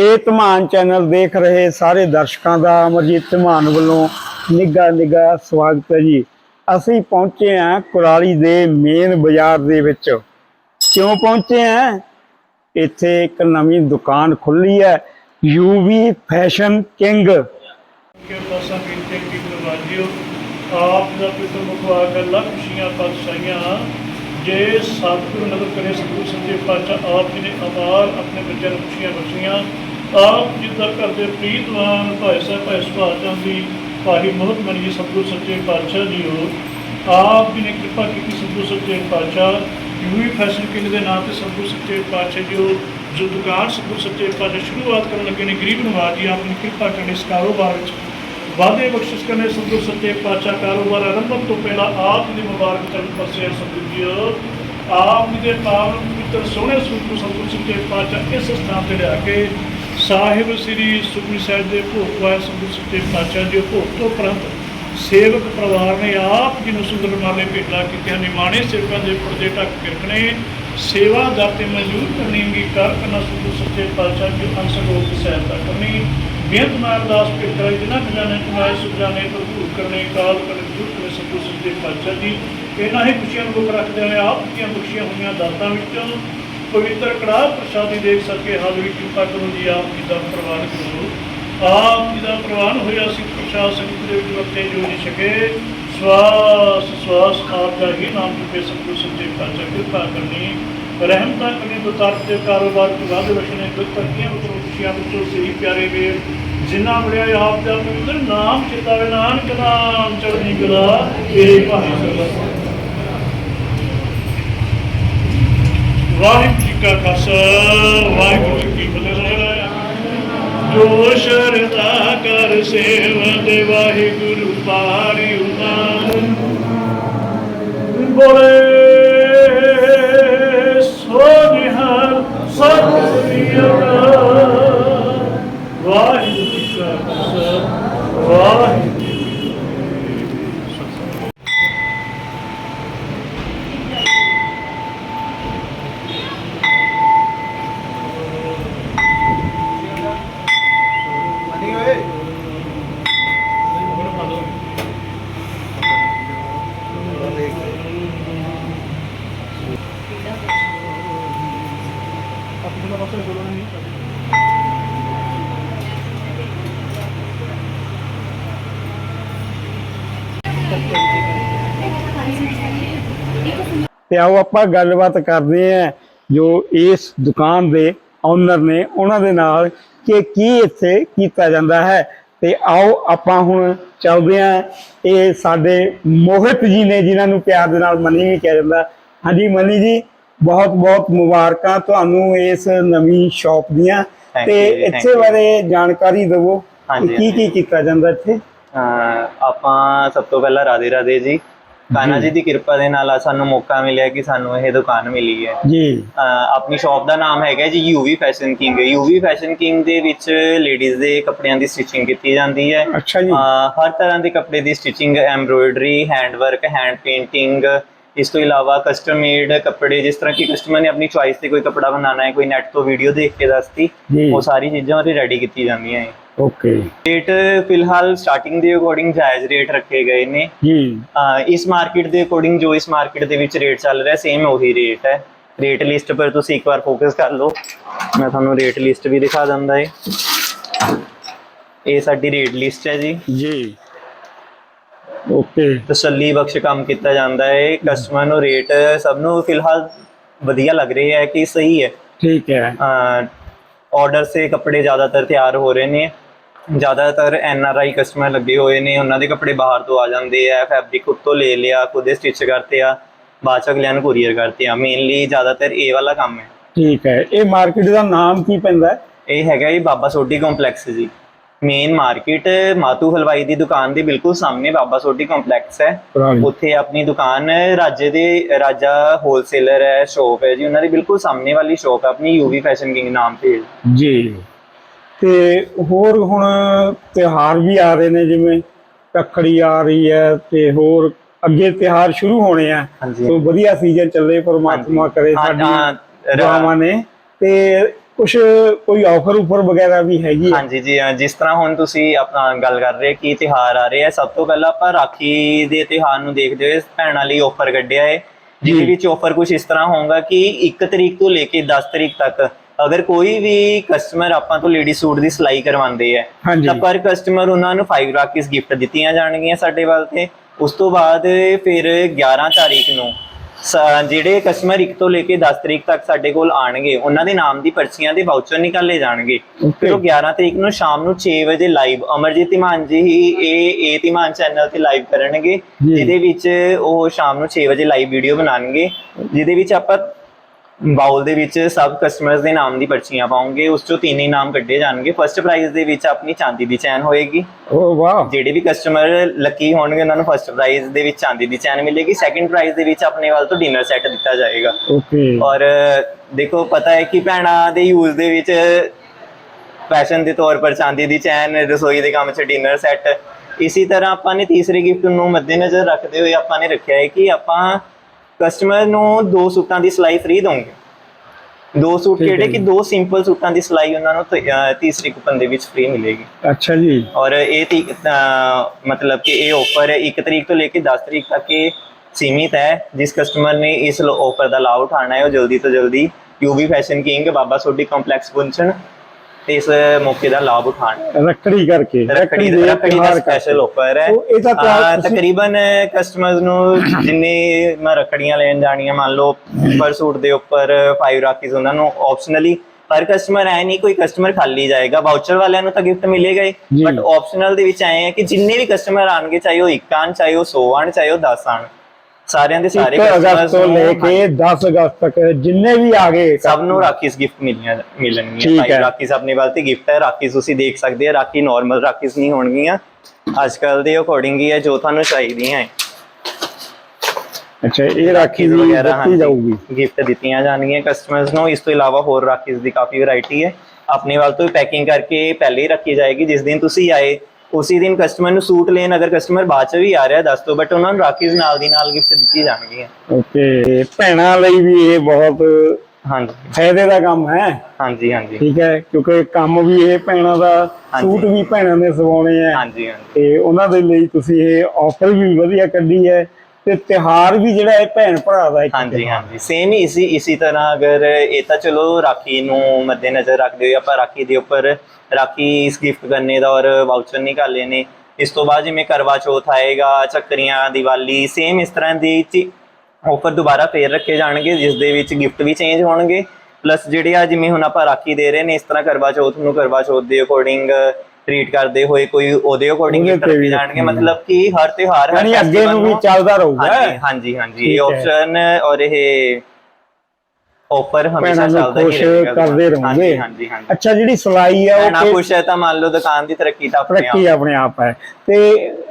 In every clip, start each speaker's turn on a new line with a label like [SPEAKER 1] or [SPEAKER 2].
[SPEAKER 1] ਇਹ ਧਮਾਨ ਚੈਨਲ ਦੇਖ ਰਹੇ ਸਾਰੇ ਦਰਸ਼ਕਾਂ ਦਾ ਅਮਰਜੀਤ ਧਮਾਨ ਵੱਲੋਂ ਨਿੱਘਾ ਨਿੱਘਾ ਸਵਾਗਤ ਹੈ ਜੀ। ਅਸੀਂ ਪਹੁੰਚੇ ਹਾਂ ਕੁਰਾਲੀ ਦੇ ਮੇਨ ਬਾਜ਼ਾਰ ਦੇ ਵਿੱਚ। ਕਿਉਂ ਪਹੁੰਚੇ ਹਾਂ? ਇੱਥੇ ਇੱਕ ਨਵੀਂ ਦੁਕਾਨ ਖੁੱਲੀ ਹੈ ਯੂਵੀ ਫੈਸ਼ਨ ਕਿੰਗ।
[SPEAKER 2] ਕਿ ਪਾਸਾ ਬੀਤੇ ਕੀ ਨਵਾਜਿਓ ਆਪ ਦਾ ਪਿਤਰ ਮੁਖਵਾ ਕੇ ਲੱਖ ਖੁਸ਼ੀਆਂ ਪਾਤਸ਼ਾਹੀਆਂ। ਜੇ ਸਤਿਗੁਰੂ ਨਦਰ ਕਰੇ ਸਤਿਗੁਰੂ ਸੰਜੇ ਪਾਤਸ਼ਾਹ, ਆਪ ਜੀ ਨੇ ਅਮਾਰ ਆਪਣੇ ਬੱਚਿਆਂ ਨੂੰ ਖੁਸ਼ੀਆਂ ਬਖਸ਼ੀਆਂ। ਆਪ ਜੀ ਦਾ ਦੇ ਪ੍ਰੀਤਵਾਨ ਭਾਈ ਸਾਹਿਬ, ਭਾਈ ਸੁਭਾਚਾਂ ਦੀ ਭਾਈ ਮੋਹਤ ਮਨੀ ਸਤਿਗੁਰੂ ਸੱਚੇ ਪਾਤਸ਼ਾਹ ਜੀ ਹੋ, ਆਪ ਜੀ ਨੇ ਕਿਰਪਾ ਕੀਤੀ ਸਤਿਗੁਰੂ ਸੱਚੇ ਪਾਤਸ਼ਾਹ ਯੂਵੀ ਫੈਸ਼ਨ ਕਿੰਗ ਦੇ ਨਾਂ ਤੇ ਸਤਿਗੁਰੂ ਸੱਚੇ ਪਾਤਸ਼ਾਹ ਜੀ ਉਹ ਜੋ ਦੁਕਾਨ ਸਤਿਗੁਰ ਸੱਚੇ ਪਾਤਸ਼ਾਹ ਸ਼ੁਰੂਆਤ ਕਰਨ ਲੱਗੇ ਨੇ ਗਰੀਬ ਨਵਾਜ ਜੀ, ਆਪ ਨੇ ਕਿਰਪਾ ਕਰਨੀ ਇਸ ਕਾਰੋਬਾਰ ਵਿੱਚ। ਵਾਅਦੇ ਬਖਸ਼ਿਸ਼ ਕਰਨੇ ਸਤਿਗੁਰ ਸੱਚੇ ਪਾਤਸ਼ਾਹ ਕਾਰੋਬਾਰ ਆਰੰਭਣ ਤੋਂ ਪਹਿਲਾਂ ਆਪ ਜੀ ਦੀ ਮੁਬਾਰਕ ਚਰਨ ਪਰਸੇ ਸਤਿਗੁਰ ਜੀਓ ਆਪ ਜੀ ਦੇ ਪਾਵਨ ਪਵਿੱਤਰ ਸੋਹਣੇ ਸੂਤ ਨੂੰ ਸਤਿਗੁਰ ਸੱਚੇ ਪਾਤਸ਼ਾਹ ਇਸ ਸਥਾਨ ਤੇ ਲਿਆ ਕੇ ਸਾਹਿਬ ਸ੍ਰੀ ਸੁਖਮਨੀ ਸਾਹਿਬ ਦੇ ਭੋਗ ਪਾਇਆ ਸਤਿਗੁਰ ਸੱਚੇ ਪਾਤਸ਼ਾਹ ਜੀ ਭੋਗ ਤੋਂ ਉਪਰੰਤ ਸੇਵਕ ਪਰਿਵਾਰ ਨੇ ਆਪ ਜੀ ਨੂੰ ਸੁੰਦਰ ਮਾਲੇ ਭੇਟਾ ਕੀਤੀਆਂ ਨਿਮਾਣੇ ਸੇਵਕਾਂ ਦੇ ਪਰਦੇ ਢੱਕ ਕੇ ਰੱਖਣੇ, ਸੇਵਾ ਦਾਤੇ ਮਨਜ਼ੂਰ ਕਰਨੀ, ਅੰਗੀਕਾਰ ਕਰਨਾ ਸਤਿਗੁਰ ਸੱਚੇ ਪਾਤਸ਼ਾਹ ਜੀ ਅੰਸਰੋਗ ਦੀ ਸਹਾਇਤਾ ਕਰਨੀ ਬੇਅੰਤ ਮਾਰਦਾਸ ਪਿਤਰਾ ਜਿਨ੍ਹਾਂ ਖਜ਼ਾਨੇ ਕਮਾਏ ਸੁਖਜ਼ਾਨੇ ਭਰਪੂਰ ਕਰਨੇ, ਕਾਲ ਕਰਨ ਜੁਟ ਕਰੇ ਸਤਿਗੁਰ ਸੱਚੇ ਪਾਤਸ਼ਾਹ ਜੀ। ਇਹਨਾਂ ਹੀ ਖੁਸ਼ੀਆਂ ਨੂੰ ਮੁੱਖ ਰੱਖਦੇ ਹੋਏ ਆਪ ਦੀਆਂ ਬਖਸ਼ੀਆਂ ਹੋਈਆਂ ਦਾਤਾਂ ਵਿੱਚੋਂ ਪਵਿੱਤਰ ਕੜਾਹ ਪ੍ਰਸ਼ਾਦੀ ਦੇਖ ਸਕੇ ਹਾਜ਼ਰੀ ਕਿਰਪਾ ਕਰੋ ਜੀ ਆਪ ਜੀ ਦਾ ਪ੍ਰਵਾਨ ਕਰੋ। ਆਪ ਜੀ ਦਾ ਪ੍ਰਵਾਨ ਹੋਇਆ ਸੀ ਪ੍ਰਸ਼ਾਦ ਸੰਗਤ ਦੇ ਵਿੱਚ ਵਰਤੇ ਜੋ ਨਹੀਂ ਸਕੇ ਸਵਾਸ ਸਵਾਸ ਆਪ ਦਾ ਹੀ ਨਾਮ ਜਪੇ ਸਤਿਗੁਰ ਸੱਚੇ ਪਾਤਸ਼ਾਹ ਕਿਰਪਾ ਕਰਨੀ। ਰਹਿਮਤਾਂ ਕਰਨੀ ਦੁਤਾਰ ਦੇ ਕਾਰੋਬਾਰ ਦੇ ਵਾਦੇ ਵਸ਼ਨੇ ਦੁੱਖ ਤਰਕੀਆਂ ਵਿੱਚੋਂ ਖੁਸ਼ੀਆਂ ਵਿੱਚੋਂ ਸਹੀ ਪਿਆਰੇ ਵੇ ਜਿਨ੍ਹਾਂ ਮਿਲਿਆ ਆਪ ਦਾ ਪਵਿੱਤਰ ਨਾਮ ਚਿਤਾਵੇ ਨਾਨਕ ਨਾਮ ਚੜ੍ਹਦੀ ਕਲਾ ਇਹ ਭਾਈ ਸਰਬਤ ਵਾਹਿਗੁਰੂ ਜੀ ਕਾ ਖਾਲਸਾ, ਵਾਹਿਗੁਰੂ ਜੀ ਕੀ ਫਤਿਹ। ਜੋ ਸ਼ਰਤਾ ਕਰ ਸੇਵਾ ਦੇ ਵਾਹਿਗੁਰੂ ਪਾਰੀ ਉਮਾਨ। ਬੋਲੇ ਸੋਨਿਹਾਰ ਸਤਿ ਸ੍ਰੀ ਅਕਾਲ ਵਾਹਿਗੁਰੂ ਜੀ ਕਾ ਖਾਲਸਾ ਵਾਹਿਗੁਰੂ ਜੀ ਕੀ ਫਤਿਹ
[SPEAKER 1] ਤੇ ਆਓ ਆਪਾਂ ਗੱਲਬਾਤ ਕਰਦੇ ਆਂ ਜੋ ਇਸ ਦੁਕਾਨ ਦੇ ਓਨਰ ਨੇ ਉਹਨਾਂ ਦੇ ਨਾਲ ਕਿ ਕੀ ਇੱਥੇ ਕੀਤਾ ਜਾਂਦਾ ਹੈ। ਤੇ ਆਓ ਆਪਾਂ ਹੁਣ ਚੱਲਦੇ ਆਂ ਇਹ ਸਾਡੇ ਮੋਹਿਤ ਜੀ ਨੇ ਜਿਨ੍ਹਾਂ ਨੂੰ ਪਿਆਰ ਦੇ ਨਾਲ ਮਨੀ ਵੀ ਕਿਹਾ ਜਾਂਦਾ। ਹਾਂਜੀ ਮਨੀ ਜੀ ਬਹੁਤ ਬਹੁਤ ਮੁਬਾਰਕਾਂ ਤੁਹਾਨੂੰ ਇਸ ਨਵੀਂ ਸ਼ਾਪ ਦੀਆਂ। ਤੇ ਇੱਥੇ. ਬਾਰੇ ਜਾਣਕਾਰੀ ਦਿਵੋ ਕਿ ਕੀ ਕੀਤਾ ਜਾਂਦਾ ਇੱਥੇ?
[SPEAKER 3] ਆਪਾਂ ਸਭ ਤੋਂ ਪਹਿਲਾਂ ਰਾਧੇ ਰਾਧੇ ਜੀ ਕਾਨਾ ਜੀ ਦੀ ਕਿਰਪਾ ਦੇ ਨਾਲ ਸਾਨੂੰ ਮੌਕਾ ਮਿਲਿਆ ਕਿ ਸਾਨੂੰ ਇਹ ਦੁਕਾਨ ਮਿਲੀ ਹੈ।
[SPEAKER 1] ਜੀ।
[SPEAKER 3] ਆਪਣੀ ਸ਼ਾਪ ਦਾ ਨਾਮ ਹੈਗਾ ਜੀ UV fashion king. UV fashion king ਦੇ ਵਿੱਚ ਲੇਡੀਜ਼ ਦੇ ਕੱਪੜਿਆਂ ਦੀ ਸਟਿਚਿੰਗ ਕੀਤੀ ਜਾਂਦੀ ਹੈ।
[SPEAKER 1] ਅੱਛਾ ਜੀ।
[SPEAKER 3] ਹਰ ਤਰ੍ਹਾਂ ਦੇ ਕੱਪੜੇ ਦੀ stitching embroidery hand work hand painting ਇਸ ਤੋਂ ਇਲਾਵਾ ਕਸਟਮ ਮੇਡ ਕੱਪੜੇ ਜਿਸ ਤਰ੍ਹਾਂ ਕਿ ਕਸਟਮਰ ਨੇ ਆਪਣੀ ਚੁਆਇਸ ਤੇ ਕੋਈ ਕੱਪੜਾ ਬਣਾਉਣਾ ਹੈ ਕੋਈ ਨੈਟ ਤੋਂ ਵੀਡੀਓ ਦੇਖ ਕੇ ਦੱਸਤੀ
[SPEAKER 1] ਜੀ।
[SPEAKER 3] ਉਹ ਸਾਰੀ ਚੀਜ਼ਾਂ ਉਹਦੀ ਰੈਡੀ ਕੀਤੀ ਜਾਂਦੀਆਂ ਹੈ
[SPEAKER 1] ਓਕੇ
[SPEAKER 3] ਰੇਟ ਫਿਲਹਾਲ ਸਟਾਰਟਿੰਗ ਦੇ ਅਕੋਰਡਿੰਗ ਜਾਇਜ਼ ਰੇਟ ਰੱਖੇ ਗਏ ਨੇ।
[SPEAKER 1] ਜੀ।
[SPEAKER 3] ਅਹ ਇਸ ਮਾਰਕੀਟ ਦੇ ਅਕੋਰਡਿੰਗ ਜੋ ਇਸ ਮਾਰਕੀਟ ਦੇ ਵਿੱਚ ਰੇਟ ਚੱਲ ਰਿਹਾ ਸੇਮ ਉਹੀ ਰੇਟ ਹੈ। ਰੇਟ ਲਿਸਟ ਪਰ ਤੁਸੀਂ ਇੱਕ ਵਾਰ ਫੋਕਸ ਕਰ ਲਓ। ਮੈਂ ਤੁਹਾਨੂੰ ਰੇਟ ਲਿਸਟ ਵੀ ਦਿਖਾ ਦਿੰਦਾ ਹੈ ਇਹ ਸਾਡੀ ਰੇਟ ਲਿਸਟ ਹੈ ਜੀ।
[SPEAKER 1] ਜੀ। ਓਕੇ
[SPEAKER 3] ਤਸੱਲੀ ਬਖਸ਼ ਕੰਮ ਕੀਤਾ ਜਾਂਦਾ ਹੈ ਕਸਟਮਰ ਨੂੰ ਰੇਟ ਸਭ ਨੂੰ ਫਿਲਹਾਲ ਵਧੀਆ ਲੱਗ ਰਿਹਾ ਹੈ ਕਿ ਸਹੀ ਹੈ।
[SPEAKER 1] ਠੀਕ ਹੈ।
[SPEAKER 3] ਆਰਡਰ ਸੇ ਕੱਪੜੇ ਜ਼ਿਆਦਾਤਰ ਤਿਆਰ ਹੋ ਰਹੇ ਨੇ ਜ਼ਿਆਦਾਤਰ ਐਨ ਆਰ ਆਈ ਕਸਟਮਰ ਲੱਗੇ ਹੋਏ ਨੇ ਉਹਨਾਂ ਦੇ ਕੱਪੜੇ ਬਾਹਰ ਤੋਂ ਆ ਜਾਂਦੇ ਆ ਫੈਬਰਿਕ ਉੱਤੋਂ ਲੈ ਲਿਆ ਖੁਦੇ ਸਟਿਚ ਕਰਤੇ ਆ ਬਾਅਦ ਚ ਅਗਲਿਆਂ ਨੂੰ ਕੁਰੀਅਰ ਕਰਤੇ ਆ ਮੇਨਲੀ ਜ਼ਿਆਦਾਤਰ ਇਹ ਵਾਲਾ ਕੰਮ ਹੈ।
[SPEAKER 1] ਠੀਕ ਹੈ। ਇਹ ਮਾਰਕੀਟ ਦਾ ਨਾਮ ਕੀ ਪੈਂਦਾ ਹੈ?
[SPEAKER 3] ਇਹ ਹੈਗਾ ਜੀ ਬਾਬਾ ਸੋਢੀ ਕੰਪਲੈਕਸ ਜੀ। ਮੇਨ ਮਾਰਕੀਟ ਮਾਤੂ ਹਲਵਾਈ ਦੀ ਦੁਕਾਨ ਦੇ ਬਿਲਕੁਲ ਸਾਹਮਣੇ ਬਾਬਾ ਸੋਢੀ ਕੰਪਲੈਕਸ ਹੈ।
[SPEAKER 1] ਪੁਰਾਣੀ।
[SPEAKER 3] ਉੱਥੇ ਆਪਣੀ ਦੁਕਾਨ ਰਾਜੇ ਦੇ ਰਾਜਾ ਹੋਲਸੇਲਰ ਹੈ ਸ਼ੋਪ ਹੈ ਜੀ। ਉਹਨਾਂ ਦੀ ਬਿਲਕੁਲ ਸਾਹਮਣੇ ਵਾਲੀ ਸ਼ੋਪ ਹੈ ਆਪਣੀ ਯੂਵੀ ਫੈਸ਼ਨ ਕਿੰਗ ਨਾਮ ਤੇ। ਹੈ।
[SPEAKER 1] ਜੀ। ਤੇ ਹੋਰ ਹੁਣ ਤਿਉਹਾਰ ਵੀ ਆ ਰਹੇ ਨੇ ਜਿਵੇਂ ਰੱਖੜੀ ਆ ਰਹੀ ਹੈ ਤੇ ਹੋਰ ਅੱਗੇ ਤਿਉਹਾਰ ਸ਼ੁਰੂ ਹੋਣੇ ਆ।
[SPEAKER 3] ਹਾਂਜੀ।
[SPEAKER 1] ਸੋ ਵਧੀਆ ਸੀਜ਼ਨ ਚੱਲੇ ਪਰਮਾਤਮਾ ਕਰੇ
[SPEAKER 3] ਹਾਂ,
[SPEAKER 1] ਸਾਡੀਆਂ
[SPEAKER 3] ਹਾਂ, ਰ-
[SPEAKER 1] ਦੁਆਵਾਂ ਨੇ। ਤੇ ਕੁਝ ਕੋਈ ਆਫਰ ਉਪਰ ਵਗੈਰਾ ਵੀ ਹੈਗੀ ਹੈ
[SPEAKER 3] ਹਾਂਜੀ ਜੀ ਅ, ਜਿਸ ਤਰ੍ਹਾਂ ਹੁਣ ਤੁਸੀਂ ਆਪਣਾ ਗੱਲ ਕਰ ਰਹੇ ਕਿ ਤਿਹਾਰ ਆ ਰਹੇ ਆ ਸਭ ਤੋਂ ਪਹਿਲਾਂ ਆਪਾਂ ਰਾਖੀ ਦੇ ਤਿਹਾਰ ਨੂੰ ਦੇਖਦੇ ਹੋਏ ਭੈਣਾਂ ਲਈ ਆਫਰ ਕੱਢਿਆ ਹੈ। ਜਿਹਦੇ ਵਿੱਚ ਆਫਰ ਕੁਝ ਇਸ ਤਰ੍ਹਾਂ ਹੋਊਗਾ ਕਿ 1 ਤਰੀਕ ਤੋਂ ਲੈ ਕੇ 10 ਤਰੀਕ ਤੱਕ ਅਗਰ ਕੋਈ ਵੀ ਕਸਟਮਰ ਆਪਾਂ ਤੋਂ ਲੇਡੀ ਸੂਟ ਦੀ ਸਿਲਾਈ ਕਰਵਾਉਂਦੇ ਹੈ
[SPEAKER 1] ਹਾਂਜੀ।
[SPEAKER 3] ਤਾਂ ਪਰ ਕਸਟਮਰ ਉਹਨਾਂ ਨੂੰ 5 ਰਾਕੀਸ ਗਿਫਟ ਦਿੱਤੀਆਂ ਜਾਣਗੀਆਂ ਸਾਡੇ ਵੱਲ ਤੇ। ਉਸ ਤੋਂ ਬਾਅਦ ਫਿਰ 11 ਤਾਰੀਖ ਨੂੰ ਸ- ਜਿਹੜੇ ਕਸਟਮਰ 1 ਤੋਂ ਲੈ ਕੇ 10 ਤਰੀਕ ਤੱਕ ਸਾਡੇ ਕੋਲ ਆਣਗੇ ਉਹਨਾਂ ਦੇ ਨਾਮ ਦੀ ਪਰਚੀਆਂ ਦੇ ਵਾਊਚਰ ਨਿਕਾਲੇ ਜਾਣਗੇ ਫਿਰ ਉਹ 11 ਤਰੀਕ ਨੂੰ ਸ਼ਾਮ ਨੂੰ 6 ਵਜੇ ਲਾਈਵ ਅਮਰਜੀਤ ਧੀਮਾਨ ਜੀ ਹੀ ਇਹ ਇਹ ਧੀਮਾਨ ਚੈਨਲ ਤੇ ਲਾਈਵ ਕਰਨਗੇ
[SPEAKER 1] ਜੀ।
[SPEAKER 3] ਜਿਹਦੇ ਵਿੱਚ ਉਹ ਸ਼ਾਮ ਨੂੰ 6 ਵਜੇ ਲਾਈਵ ਵੀਡੀਓ ਬਣਾਉਣਗੇ ਜਿਹਦੇ ਵਿੱਚ ਆਪਾਂ ਬਾਉਲ ਦੇ ਵਿੱਚ ਸਭ ਕਸਟਮਰਸ ਦੇ ਨਾਮ ਦੀ ਪਰਚੀਆਂ ਪਾਉਂਗੇ ਉਸ ਚੋਂ ਤਿੰਨ ਇਨਾਮ ਕੱਢੇ ਜਾਣਗੇ। ਫਰਸਟ ਪ੍ਰਾਈਜ਼ ਦੇ ਵਿੱਚ ਆਪਣੀ ਚਾਂਦੀ ਦੀ ਚੈਨ ਹੋਏਗੀ।
[SPEAKER 1] ਓ ਵਾਹ!
[SPEAKER 3] ਜਿਹੜੇ ਵੀ ਕਸਟਮਰ ਲੱਕੀ ਹੋਣਗੇ ਉਹਨਾਂ ਨੂੰ ਫਰਸਟ ਪ੍ਰਾਈਜ਼ ਦੇ ਵਿੱਚ ਚਾਂਦੀ ਦੀ ਚੈਨ ਮਿਲੇਗੀ। ਸੈਕੰਡ ਪ੍ਰਾਈਜ਼ ਦੇ ਵਿੱਚ ਆਪਣੇ ਵੱਲ ਤੋਂ ਡਿਨਰ ਸੈੱਟ ਦਿੱਤਾ ਜਾਏਗਾ।
[SPEAKER 1] ਓਕੇ
[SPEAKER 3] ਔਰ ਦੇਖੋ ਪਤਾ ਹੈ ਕਿ ਭੈਣਾਂ ਦੇ ਯੂਜ਼ ਦੇ ਵਿੱਚ ਫੈਸ਼ਨ ਦੇ ਤੌਰ ਪਰ ਚਾਂਦੀ ਦੀ ਚੈਨ ਰਸੋਈ ਦੇ ਕੰਮ 'ਚ ਡਿਨਰ ਸੈੱਟ ਇਸੇ ਤਰ੍ਹਾਂ ਆਪਾਂ ਨੇ ਤੀਸਰੇ ਗਿਫਟ ਨੂੰ ਮੱਦੇਨਜ਼ਰ ਰੱਖਦੇ ਹੋਏ ਆਪਾਂ ਨੇ ਰੱਖਿਆ ਹੈ ਕਿ ਆਪਾਂ ਕਸਟਮਰ ਨੂੰ ਦੋ ਸੂਟਾਂ ਦੀ ਸਿਲਾਈ ਫ੍ਰੀ ਦਵਾਂਗੇ ਦੋ ਸੂਟ ਕਿਹੜੇ। ਕਿ ਦੋ ਸਿੰਪਲ ਸੂਟਾਂ ਦੀ ਸਿਲਾਈ ਉਹਨਾਂ ਨੂੰ ਤੀਸਰੇ ਕੁਪਨ ਦੇ ਵਿੱਚ ਫ੍ਰੀ ਮਿਲੇਗੀ।
[SPEAKER 1] ਅੱਛਾ ਜੀ।
[SPEAKER 3] ਔਰ ਇਹ ਮਤਲਬ ਕਿ ਇਹ ਆਫਰ 1 ਤਰੀਕ ਤੋਂ ਲੈ ਕੇ 10 ਤਰੀਕ ਤੱਕ ਇਹ ਸੀਮਿਤ ਹੈ। ਜਿਸ ਕਸਟਮਰ ਨੇ ਇਸ ਆਫਰ ਦਾ ਲਾਭ ਉਠਾਉਣਾ ਹੈ ਉਹ ਜਲਦੀ ਤੋਂ ਜਲਦੀ UV fashion king Baba Sodhi complex ਪਹੁੰਚਣ। ਤੇ ਇਸ ਮੌਕੇ ਦਾ ਲਾਭ ਉਠਾਉਣ
[SPEAKER 1] ਰੱਖੜੀ ਕਰਕੇ
[SPEAKER 3] ਰੱਖੜੀ
[SPEAKER 1] ਦੇ
[SPEAKER 3] ਰੱਖੜੀ ਦਾ ਸਪੈਸ਼ਲ। ਆਫਰ ਹੈ
[SPEAKER 1] ਉਹ ਇਹ ਤਾਂ
[SPEAKER 3] ਤਕਰੀਬਨ ਕਸਟਮਰਸ ਨੂੰ ਜਿੰਨੇ ਮੈਂ ਰੱਖੜੀਆਂ ਲੈਣ ਜਾਣੀਆਂ ਮੰਨ ਲਓ ਪਰ ਸੂਟ ਦੇ ਉੱਪਰ 5 ਰਾਕੀਜ਼ ਉਹਨਾਂ ਨੂੰ ਆਪਸ਼ਨਲੀ ਪਰ ਕਸਟਮਰ ਐ ਨਹੀਂ ਕੋਈ ਕਸਟਮਰ ਖਾਲੀ ਜਾਏਗਾ ਵਾਊਚਰ ਵਾਲਿਆਂ ਨੂੰ ਤਾਂ ਗਿਫਟ ਮਿਲੇਗਾ ਹੀ। ਬਟ ਆਪਸ਼ਨਲ ਦੇ ਵਿੱਚ ਆਏ ਹੈ ਕਿ ਜਿੰਨੇ ਵੀ ਕਸਟਮਰ ਆਣਗੇ ਚਾਹੇ ਉਹ ਇੱਕ ਆਣ ਚਾਹੇ ਉਹ 100 ਆਣ ਚਾਹੇ ਉਹ 10 ਆਣ ਸਾਰਿਆਂ ਦੇ ਸਾਰੇ
[SPEAKER 1] 1 ਅਗਸਤ ਤੋਂ ਲੈ ਕੇ 10 ਅਗਸਤ ਤੱਕ ਜਿੰਨੇ ਵੀ ਆ ਗਏ
[SPEAKER 3] ਸਭ ਨੂੰ ਰਾਕੀਸ ਗਿਫਟ ਮਿਲਣੀਆਂ ਮਿਲਣਗੀਆਂ ਭਾਈ।
[SPEAKER 1] ਹੈ।
[SPEAKER 3] ਰਾਕੀਸ ਆਪਣੇ ਵੱਲ ਤੇ ਗਿਫਟ ਹੈ। ਰਾਕੀਸ ਤੁਸੀਂ ਦੇਖ ਸਕਦੇ ਆ ਰਾਕੀ ਨਾਰਮਲ ਰਾਕੀਸ ਨਹੀਂ ਹੋਣਗੀਆਂ। ਅੱਜ ਕੱਲ ਦੇ ਅਕੋਰਡਿੰਗ ਹੀ ਹੈ ਜੋ ਤੁਹਾਨੂੰ ਚਾਹੀਦੀਆਂ ਹੈ।
[SPEAKER 1] ਅੱਛਾ ਇਹ ਰਾਖੀ ਵੀ ਦਿੱਤੀ ਜਾਊਗੀ।
[SPEAKER 3] ਗਿਫਟ ਦਿੱਤੀਆਂ ਜਾਣਗੀਆਂ ਕਸਟਮਰਸ ਨੂੰ। ਇਸ ਤੋਂ ਇਲਾਵਾ ਹੋਰ ਰਾਕੀਸ ਦੀ ਕਾਫੀ ਵੈਰਾਈਟੀ ਹੈ। ਆਪਣੇ ਵੱਲ ਤੋਂ ਪੈਕਿੰਗ ਕਰਕੇ ਪਹਿਲੇ ਹੀ ਰੱਖੀ ਜਾਏਗੀ। ਜਿਸ ਦਿਨ ਤੁਸੀਂ ਆਏ ਉਸੇ ਦਿਨ ਕਸਟਮਰ ਨੂੰ ਸੂਟ ਲੈਣ ਅਗਰ ਕਸਟਮਰ ਬਾਅਦ ਚ ਵੀ ਆ ਰਿਹਾ ਦੱਸ ਦਿਓ ਬਟ ਉਹਨਾਂ ਨੂੰ ਰਾਕੀਸ ਨਾਲ ਦੀ ਨਾਲ ਗਿਫਟ ਦਿੱਤੀ ਜਾਣਗੀਆਂ।
[SPEAKER 1] ਓਕੇ ਭੈਣਾਂ ਲਈ ਵੀ ਇਹ ਬਹੁਤ
[SPEAKER 3] ਹਾਂਜੀ।
[SPEAKER 1] ਫਾਇਦੇ ਦਾ ਕੰਮ ਹੈ।
[SPEAKER 3] ਹਾਂਜੀ ਹਾਂਜੀ।
[SPEAKER 1] ਠੀਕ ਹੈ ਕਿਉਂਕਿ ਕੰਮ ਵੀ ਇਹ ਭੈਣਾਂ ਦਾ। ਸੂਟ ਵੀ ਭੈਣਾਂ ਨੇ ਸਵਾਉਣੇ ਆ।
[SPEAKER 3] ਹਾਂਜੀ ਹਾਂਜੀ।
[SPEAKER 1] ਤੇ ਉਹਨਾਂ ਦੇ ਲਈ ਤੁਸੀਂ ਇਹ ਆਫਰ ਵੀ ਵਧੀਆ ਕੱਢੀ ਹੈ। ਤੇ ਤਿਹਾਰ ਵੀ ਜਿਹੜਾ ਇਹ ਭੈਣ ਭਰਾ ਦਾ ਇੱਕ
[SPEAKER 3] ਹਾਂਜੀ ਹਾਂਜੀ। ਸੇਮ ਇਸੀ ਇਸੀ ਤਰ੍ਹਾਂ ਅਗਰ ਇਹ ਤਾਂ ਚਲੋ ਰਾਖੀ ਨੂੰ ਮੱਦੇਨਜ਼ਰ ਰੱਖਦੇ ਹੋਏ ਆਪਾਂ ਰਾਖੀ ਦੇ ਉੱਪਰ ਰਾਖੀ ਇਸ ਗਿਫਟ ਕਰਨੇ ਦਾ ਔਰ ਵਾਊਚਰ ਨਿਕਾਲੇ ਨੇ ਇਸ ਤੋਂ ਬਾਅਦ ਜਿਵੇਂ ਕਰਵਾ ਚੌਥ ਆਏਗਾ ਚੱਕਰੀਆਂ ਦੀਵਾਲੀ ਸੇਮ ਇਸ ਤਰ੍ਹਾਂ ਦੀ ਆਫਰ ਦੁਬਾਰਾ ਫੇਰ ਰੱਖੇ ਜਾਣਗੇ ਜਿਸ ਦੇ ਵਿੱਚ ਗਿਫਟ ਵੀ ਚੇਂਜ ਹੋਣਗੇ। ਪਲੱਸ ਜਿਹੜੇ ਆ ਜਿਵੇਂ ਹੁਣ ਆਪਾਂ ਰਾਖੀ ਦੇ ਰਹੇ ਨੇ ਇਸ ਤਰ੍ਹਾਂ ਕਰਵਾ ਚੌਥ ਨੂੰ ਕਰਵਾ ਚੌਥ ਦੇ ਅਕੋਰਡਿੰਗ ਟ੍ਰੀਟ ਕਰਦੇ ਹੋਏ ਕੋਈ ਉਹਦੇ ਅਕੋਰਡਿੰਗ
[SPEAKER 1] ਉਹਦੇ ਤੇ
[SPEAKER 3] ਜਾਣਗੇ। ਮਤਲਬ ਕਿ ਹਰ ਤਿਉਹਾਰ ਹਰ
[SPEAKER 1] ਯਾਨੀ ਅੱਗੇ
[SPEAKER 3] festival
[SPEAKER 1] ਨੂੰ ਵੀ ਚੱਲਦਾ ਰਹੂਗਾ।
[SPEAKER 3] ਹਾਂਜੀ ਹਾਂਜੀ ਹਾਂਜੀ।
[SPEAKER 1] ਠੀਕ
[SPEAKER 3] ਇਹ
[SPEAKER 1] ਹੈ।
[SPEAKER 3] ਆਪਸ਼ਨ ਔਰ ਇਹ ਆਫਰ ਹਮੇਸ਼ਾ
[SPEAKER 1] ਭੈਣਾਂ ਨੂੰ
[SPEAKER 3] ਚੱਲਦਾ ਹੀ
[SPEAKER 1] ਖੁਸ਼
[SPEAKER 3] ਰਹੇਗਾ।
[SPEAKER 1] ਕਰਦੇ ਰਹੋਗੇ।
[SPEAKER 3] ਹਾਂਜੀ ਹਾਂਜੀ ਹਾਂਜੀ।
[SPEAKER 1] ਅੱਛਾ ਜਿਹੜੀ ਸਿਲਾਈ
[SPEAKER 3] ਭੈਣਾਂ
[SPEAKER 1] ਉਹ
[SPEAKER 3] ਖੁਸ਼ ਹੈ ਤਾਂ ਮੰਨ ਲਓ ਦੁਕਾਨ ਦੀ ਤਰੱਕੀ ਤਾਂ ਆਪਣੇ
[SPEAKER 1] ਤਰੱਕੀ ਆਪਣੇ ਆਪ ਹੈ। ਤੇ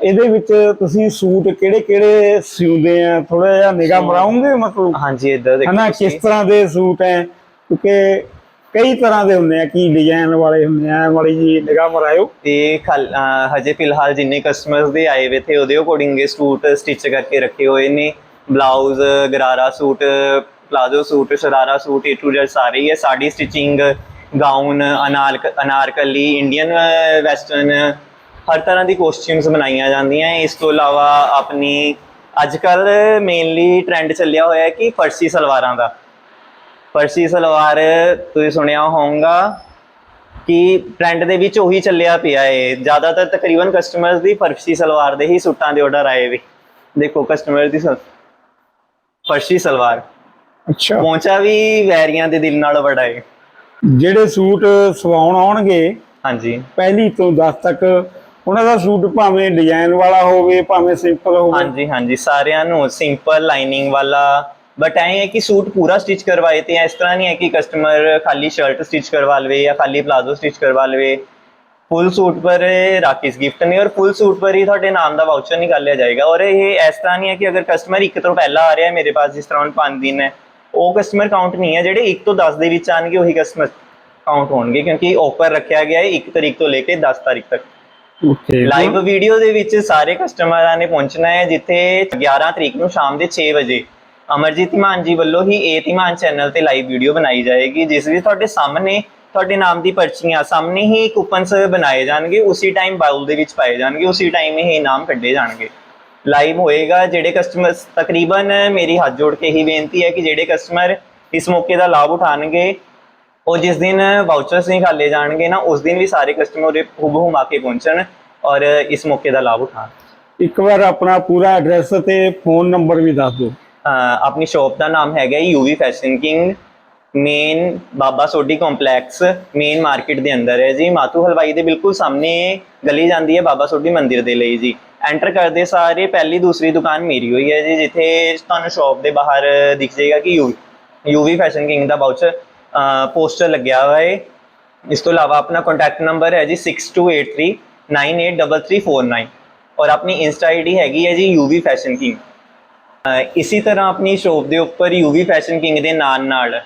[SPEAKER 1] ਇਹਦੇ ਵਿੱਚ ਤੁਸੀਂ ਸੂਟ ਕਿਹੜੇ ਕਿਹੜੇ ਸਿਉਂਦੇ ਆ? ਥੋੜਾ ਜਿਹਾ ਨਿਗਾਹ ਮਰਾਉਂਗੇ ਮਤਲਬ?
[SPEAKER 3] ਆਪ ਹਾਂਜੀ ਇੱਧਰ ਦੇਖੋ
[SPEAKER 1] ਹਨਾ
[SPEAKER 3] ਤੁਸੀਂ।
[SPEAKER 1] ਕਿਸ ਤਰ੍ਹਾਂ ਦੇ ਸੂਟ ਹੈ? ਕਿਉਂਕਿ ਕਈ ਤਰ੍ਹਾਂ ਦੇ ਹੁੰਦੇ ਆ, ਕੀ ਡਿਜ਼ਾਈਨ ਵਾਲੇ ਹੁੰਦੇ ਆ ਵਾਲੀ ਜੀ ਨਿਗਾਹ ਮਰਾਇਓ।
[SPEAKER 3] ਇਹ ਹਜੇ ਫਿਲਹਾਲ ਜਿੰਨੇ ਕਸਟਮਰਸ ਦੇ ਆਏ ਵੇ ਥੇ ਉਹਦੇ ਅਕੋਰਡਿੰਗ ਸੂਟ ਸਟਿਚ ਕਰਕੇ ਰੱਖੇ ਹੋਏ ਨੇ। Blouse gharara suit palazzo suit, sharara suit A to Z ਸਾਰੇ ਹੀ ਹੈ ਸਾਡੀ ਸਟਿਚਿੰਗ ਗਾਊਨ ਅਨਾਰ ਅਨਾਰਕਲੀ ਇੰਡੀਅਨ ਵੈਸਟਰਨ ਹਰ ਤਰ੍ਹਾਂ ਦੀ ਕੋਸਟਿਊਮਸ ਬਣਾਈਆਂ ਜਾਂਦੀਆਂ। ਇਸ ਤੋਂ ਇਲਾਵਾ ਆਪਣੀ ਅੱਜ ਕੱਲ ਮੇਨਲੀ ਟ੍ਰੈਂਡ ਚੱਲਿਆ ਹੋਇਆ ਹੈ ਕਿ ਫਰਸੀ ਸਲਵਾਰਾਂ ਦਾ। ਫਰਸੀ ਸਲਵਾਰ ਤੁਸੀਂ ਸੁਣਿਆ ਹੋਊਗਾ ਕਿ ਟ੍ਰੈਂਡ ਦੇ ਵਿੱਚ ਉਹੀ ਚੱਲਿਆ ਪਿਆ ਏ। ਜ਼ਿਆਦਾਤਰ ਤਕਰੀਬਨ ਕਸਟਮਰਸ ਦੀ ਫਰਸ਼ੀ ਸਲਵਾਰ ਦੇ ਹੀ ਸੂਟਾਂ ਦੇ ਆਰਡਰ ਆਏ ਵੀ। ਦੇਖੋ ਕਸਟਮਰ ਦੀ ਫਰਸ਼ੀ ਸਲਵਾਰ।
[SPEAKER 1] ਅੱਛਾ।
[SPEAKER 3] ਪਹੁੰਚਾ ਵੀ ਵੈਰੀਆਂ ਦੇ ਦਿਲ ਨਾਲ ਬੜਾ ਏ।
[SPEAKER 1] ਜਿਹੜੇ ਸੂਟ ਸਵਾਉਣ ਆਉਣਗੇ
[SPEAKER 3] ਹਾਂਜੀ।
[SPEAKER 1] ਪਹਿਲੀ ਤੋਂ 10 ਤੱਕ ਉਹਨਾਂ ਦਾ ਸੂਟ ਭਾਵੇਂ ਡਿਜ਼ਾਈਨ ਵਾਲਾ ਹੋਵੇ ਭਾਵੇਂ ਸਿੰਪਲ ਹੋਵੇ।
[SPEAKER 3] ਹਾਂਜੀ ਹਾਂਜੀ। ਸਾਰਿਆਂ ਨੂੰ ਸਿੰਪਲ ਲਾਈਨਿੰਗ ਵਾਲਾ ਬਟ ਐ ਹੈ ਕਿ ਸੂਟ ਪੂਰਾ ਸਟਿਚ ਕਰਵਾਏ ਤੇ ਇਸ ਤਰ੍ਹਾਂ ਨਹੀਂ ਹੈ ਕਿ ਕਸਟਮਰ ਖਾਲੀ ਸ਼ਰਟ ਸਟਿਚ ਕਰਵਾ ਲਵੇ ਜਾਂ ਖਾਲੀ ਪਲਾਜ਼ੋ ਸਟਿਚ ਕਰਵਾ ਲਵੇ। ਫੁੱਲ ਸੂਟ ਪਰ ਰਾਕੀਸ ਗਿਫਟ ਨੇ ਔਰ ਫੁੱਲ ਸੂਟ ਪਰ ਹੀ ਤੁਹਾਡੇ ਨਾਮ ਦਾ ਵਾਊਚਰ ਨਿਕਾਲਿਆ ਜਾਏਗਾ। ਔਰ ਇਹ ਇਸ ਤਰ੍ਹਾਂ ਨਹੀਂ ਹੈ ਕਿ ਅਗਰ ਕਸਟਮਰ ਇੱਕ ਤੋਂ ਪਹਿਲਾਂ ਆ ਰਿਹਾ ਮੇਰੇ ਪਾਸ ਜਿਸ ਤਰ੍ਹਾਂ ਹੁਣ 5 ਦਿਨ ਹੈ ਉਹ ਕਸਟਮਰ ਕਾਊਂਟ ਨਹੀਂ ਹੈ ਜਿਹੜੇ 1 ਤੋਂ 10 ਦੇ ਵਿੱਚ ਆਣਗੇ ਉਹੀ ਕਸਟਮਰ ਕਾਊਂਟ ਹੋਣਗੇ ਕਿਉਂਕਿ ਆਫਰ ਰੱਖਿਆ ਗਿਆ ਹੈ 1 ਤਰੀਕ ਤੋਂ ਲੈ ਕੇ 10 ਤਾਰੀਖ ਤੱਕ।
[SPEAKER 1] ਓਕੇ
[SPEAKER 3] ਲਾਈਵ ਵੀਡੀਓ ਦੇ ਵਿੱਚ ਸਾਰੇ ਕਸਟਮਰਾਂ ਨੇ ਪਹੁੰਚਣਾ ਹੈ ਜਿੱਥੇ 11 ਤਰੀਕ ਨੂੰ ਸ਼ਾਮ ਦੇ 6 ਵਜੇ ਅਮਰਜੀਤ ਧੀਮਾਨ ਜੀ ਵੱਲੋਂ ਹੀ ਏ ਧੀਮਾਨ ਚੈਨਲ ਤੇ ਲਾਈਵ ਵੀਡੀਓ ਬਣਾਈ ਜਾਏਗੀ, ਜਿਸ ਵਿੱਚ ਤੁਹਾਡੇ ਸਾਹਮਣੇ, ਤੁਹਾਡੇ ਨਾਮ ਦੀ ਪਰਚੀਆਂ ਸਾਹਮਣੇ ਹੀ ਕੂਪਨਸ ਬਣਾਏ ਜਾਣਗੇ, ਉਸੇ ਟਾਈਮ ਬਾਉਲ ਦੇ ਵਿੱਚ ਪਾਏ ਜਾਣਗੇ, ਉਸੇ ਟਾਈਮ ਹੀ ਇਨਾਮ ਕੱਢੇ ਜਾਣਗੇ। ਲਾਈਵ ਹੋਏਗਾ, ਜਿਹੜੇ ਕਸਟਮਰਸ ਤਕਰੀਬਨ ਮੇਰੀ ਹੱਥ ਜੋੜ ਕੇ ਹੀ ਬੇਨਤੀ ਹੈ ਕਿ ਜਿਹੜੇ ਕਸਟਮਰ ਇਸ ਮੌਕੇ ਦਾ ਲਾਭ ਉਠਾਣਗੇ, ਉਹ ਜਿਸ ਦਿਨ ਵਾਊਚਰਸ ਨਿਕਾਲੇ ਜਾਣਗੇ ਨਾ, ਉਸ ਦਿਨ ਵੀ ਸਾਰੇ ਕਸਟਮਰ ਹੁਬਹੂ ਆ ਕੇ ਪਹੁੰਚਣ ਔਰ ਇਸ ਮੌਕੇ ਦਾ ਲਾਭ ਉਠਾਣ
[SPEAKER 1] ਇੱਕ ਵਾਰ ਆਪਣਾ ਪੂਰਾ ਐਡਰੈਸ ਤੇ ਫੋਨ ਨੰਬਰ ਵੀ ਦੱਸ ਦਿਓ।
[SPEAKER 3] ਅਹ ਆਪਣੀ ਸ਼ਾਪ ਦਾ ਨਾਮ ਹੈਗਾ UV fashion king main Baba Sodhi complex main market ਦੇ ਅੰਦਰ ਹੈ ਜੀ। ਮਾਤੂ ਹਲਵਾਈ ਦੇ ਬਿਲਕੁਲ ਸਾਹਮਣੇ ਗਲੀ ਜਾਂਦੀ ਹੈ ਬਾਬਾ ਸੋਢੀ ਮੰਦਿਰ ਦੇ ਲਈ ਜੀ। ਐਂਟਰ ਕਰਦੇ ਸਾਰੇ, ਪਹਿਲੀ ਦੂਸਰੀ ਦੁਕਾਨ ਮੇਰੀ ਹੋਈ ਹੈ ਜੀ, ਜਿੱਥੇ ਤੁਹਾਨੂੰ ਸ਼ਾਪ ਦੇ ਬਾਹਰ ਦਿਖ ਜਾਏਗਾ ਕਿ ਯੂਵੀ ਫੈਸ਼ਨ ਕਿੰਗ ਦਾ ਬਾਊਚਰ ਪੋਸਟਰ ਲੱਗਿਆ ਹੋਇਆ ਹੈ। ਇਸ ਤੋਂ ਇਲਾਵਾ ਆਪਣਾ ਕੰਟੈਕਟ ਨੰਬਰ ਹੈ ਜੀ 6283983349 ਔਰ ਆਪਣੀ ਇੰਸਟਾ ਆਈਡੀ ਹੈਗੀ ਹੈ ਜੀ ਯੂਵੀ ਫੈਸ਼ਨ ਕਿੰਗ ਇਸੀ ਤਰ੍ਹਾਂ ਆਪਣੀ ਸ਼ੋਪ ਦੇ ਉੱਪਰ ਯੂਵੀ ਫੈਸ਼ਨ ਕਿੰਗ ਦੇ ਨਾਲ ਨਾਲ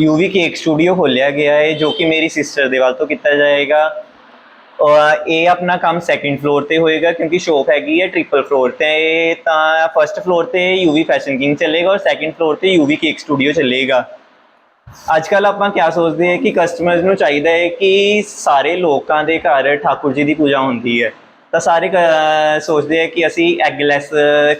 [SPEAKER 3] ਯੂਵੀ ਕੇਕ ਸਟੂਡੀਓ ਖੋਲਿਆ ਗਿਆ ਹੈ, ਜੋ ਕਿ ਮੇਰੀ ਸਿਸਟਰ ਦੇ ਵੱਲ ਤੋਂ ਕੀਤਾ ਜਾਏਗਾ। ਇਹ ਆਪਣਾ ਕੰਮ ਸੈਕੰਡ ਫਲੋਰ ਤੇ ਹੋਏਗਾ, ਕਿਉਂਕਿ ਸ਼ੋਪ ਹੈਗੀ ਹੈ ਟ੍ਰਿਪਲ ਫਲੋਰ ਤੇ। ਤਾਂ ਫਰਸਟ ਫਲੋਰ ਤੇ ਯੂਵੀ ਫੈਸ਼ਨ ਕਿੰਗ ਚੱਲੇਗਾ ਔਰ ਸੈਕੰਡ ਫਲੋਰ ਤੇ ਯੂਵੀ ਕੇਕ ਸਟੂਡੀਓ ਚੱਲੇਗਾ। ਅੱਜ ਕੱਲ ਆਪਾਂ ਕੀ ਸੋਚਦੇ ਹਾਂ ਕਿ ਕਸਟਮਰਸ ਨੂੰ ਚਾਹੀਦਾ ਹੈ ਕਿ ਸਾਰੇ ਲੋਕਾਂ ਦੇ ਘਰ ਠਾਕੁਰ ਜੀ ਦੀ ਪੂਜਾ ਹੁੰਦੀ ਹੈ। ਤਾਂ ਸਾਰੇ ਸੋਚਦੇ ਆ ਕਿ ਅਸੀਂ ਐਗਲੈਸ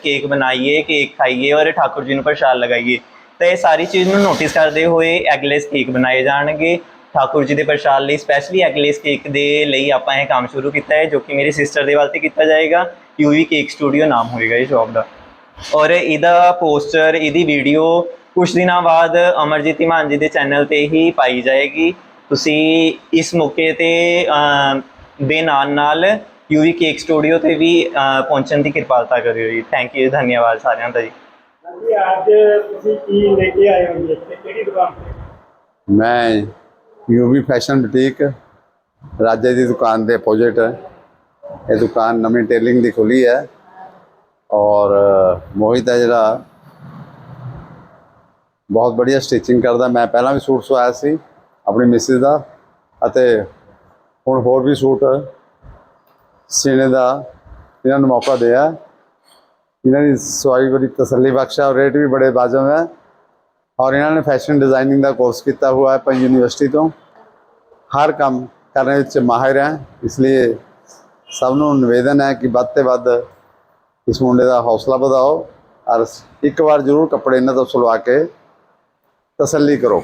[SPEAKER 3] ਕੇਕ ਬਣਾਈਏ ਕੇਕ ਖਾਈਏ ਔਰ ਠਾਕੁਰ ਜੀ ਨੂੰ ਪ੍ਰਸ਼ਾਦ ਲਗਾਈਏ। ਤਾਂ ਇਹ ਸਾਰੀ ਚੀਜ਼ ਨੂੰ ਨੋਟਿਸ ਕਰਦੇ ਹੋਏ ਐਗਲੈਸ ਕੇਕ ਬਣਾਏ ਜਾਣਗੇ। ਠਾਕੁਰ ਜੀ ਦੇ ਪ੍ਰਸ਼ਾਦ ਲਈ ਸਪੈਸ਼ਲੀ ਐਗਲੈਸ ਕੇਕ ਦੇ ਲਈ ਆਪਾਂ ਇਹ ਕੰਮ ਸ਼ੁਰੂ ਕੀਤਾ ਹੈ, ਜੋ ਕਿ ਮੇਰੀ ਸਿਸਟਰ ਦੇ ਵੱਲ ਤੇ ਕੀਤਾ ਜਾਏਗਾ। ਯੂਵੀ ਕੇਕ ਸਟੂਡੀਓ ਨਾਮ ਹੋਏਗਾ ਇਹ ਸ਼ਾਪ ਦਾ। ਔਰ ਇਹਦਾ ਪੋਸਟਰ ਇਹਦੀ ਵੀਡੀਓ ਕੁਝ ਦਿਨਾਂ ਬਾਅਦ ਅਮਰਜੀਤ ਇਮਾਨ ਜੀ ਦੇ ਚੈਨਲ ਤੇ ਹੀ ਪਾਈ ਜਾਏਗੀ। ਤੁਸੀਂ ਇਸ ਮੌਕੇ ਤੇ ਦੇ ਨਾਲ ਨਾਲ ਯੂਵੀ ਕੇਕ ਸਟੂਡੀਓ ਤੇ ਵੀ ਪਹੁੰਚਣ ਦੀ ਕਿਰਪਾਲਤਾ ਕਰਿਓ ਜੀ। ਥੈਂਕ ਯੂ ਧੰਨਵਾਦ ਸਾਰਿਆਂ ਦਾ ਜੀ।
[SPEAKER 1] ਹਾਂਜੀ ਅੱਜ ਤੁਸੀਂ ਕੀ ਲੈ ਕੇ ਆਏ ਹੋ ਜੀ ਇੱਥੇ? ਕਿਹੜੀ ਦੁਕਾਨ ਤੇ?
[SPEAKER 4] ਮੈਂ ਯੂਵੀ ਫੈਸ਼ਨ ਬੁਟੀਕ ਰਾਜੇ ਦੀ ਦੁਕਾਨ ਦੇ ਅਪੋਜ਼ਿਟ ਹੈ। ਇਹ ਦੁਕਾਨ ਨਵੀਂ ਟੇਲਿੰਗ ਦੀ ਖੁੱਲੀ ਹੈ। ਔਰ ਮੋਹਿਤ ਹੈ ਜਿਹੜਾ ਬਹੁਤ ਵਧੀਆ ਸਟਿਚਿੰਗ ਕਰਦਾ। ਮੈਂ ਪਹਿਲਾਂ ਵੀ ਸੂਟ ਸਵਾਇਆ ਸੀ ਆਪਣੀ ਮਿਸਿਸ ਦਾ। ਅਤੇ ਹੁਣ ਹੋਰ ਵੀ ਸੂਟ ਸੀਨੇ ਦਾ ਇਹਨਾਂ ਨੂੰ ਮੌਕਾ ਦਿਆ। ਇਹਨਾਂ ਦੀ ਸਵਾਈ ਬੜੀ ਤਸੱਲੀ ਬਖਸ਼ਾ ਔਰ ਰੇਟ ਵੀ ਬੜੇ ਬਾਜ਼ਮ ਹੈ। ਔਰ ਇਹਨਾਂ ਨੇ ਫੈਸ਼ਨ ਡਿਜ਼ਾਈਨਿੰਗ ਦਾ ਕੋਰਸ ਕੀਤਾ ਹੋਇਆ ਹੈ ਪੰਜ ਯੂਨੀਵਰਸਿਟੀ ਤੋਂ। ਹਰ ਕੰਮ ਕਰਨ ਵਿੱਚ ਮਾਹਿਰ ਹੈ। ਇਸ ਲਈ ਸਭ ਨੂੰ ਨਿਵੇਦਨ ਹੈ ਕਿ ਵੱਧ ਤੋਂ ਵੱਧ ਇਸ ਮੁੰਡੇ ਦਾ ਹੌਸਲਾ ਵਧਾਓ ਔਰ ਇੱਕ ਵਾਰ ਜ਼ਰੂਰ ਕੱਪੜੇ ਇਹਨਾਂ ਤੋਂ ਸਲਵਾ ਕੇ ਤਸੱਲੀ ਕਰੋ।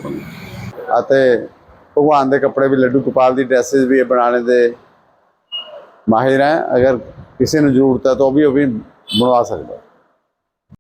[SPEAKER 4] ਅਤੇ ਭਗਵਾਨ ਦੇ ਕੱਪੜੇ ਵੀ ਲੱਡੂ ਗੋਪਾਲ ਦੀ ਡਰੈਸਸ ਵੀ ਇਹ ਬਣਾਉਣੇ ਦੇ ਮਾਹਿਰ ਹੈ ਅਗਰ ਕਿਸੇ ਨੂੰ ਜ਼ਰੂਰਤ ਹੈ ਤਾਂ ਉਹ ਵੀ ਉਹ ਵੀ ਬਣਵਾ ਸਕਦਾ